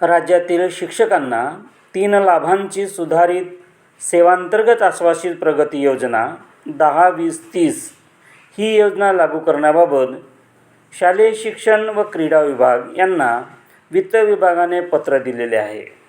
राज्यातील शिक्षकांना तीन लाभांची सुधारित सेवांतर्गत आश्वासित प्रगती योजना दहा वीस तीस ही योजना लागू करण्याबाबत शालेय शिक्षण व क्रीडा विभाग यांना वित्त विभागाने पत्र दिलेले आहे.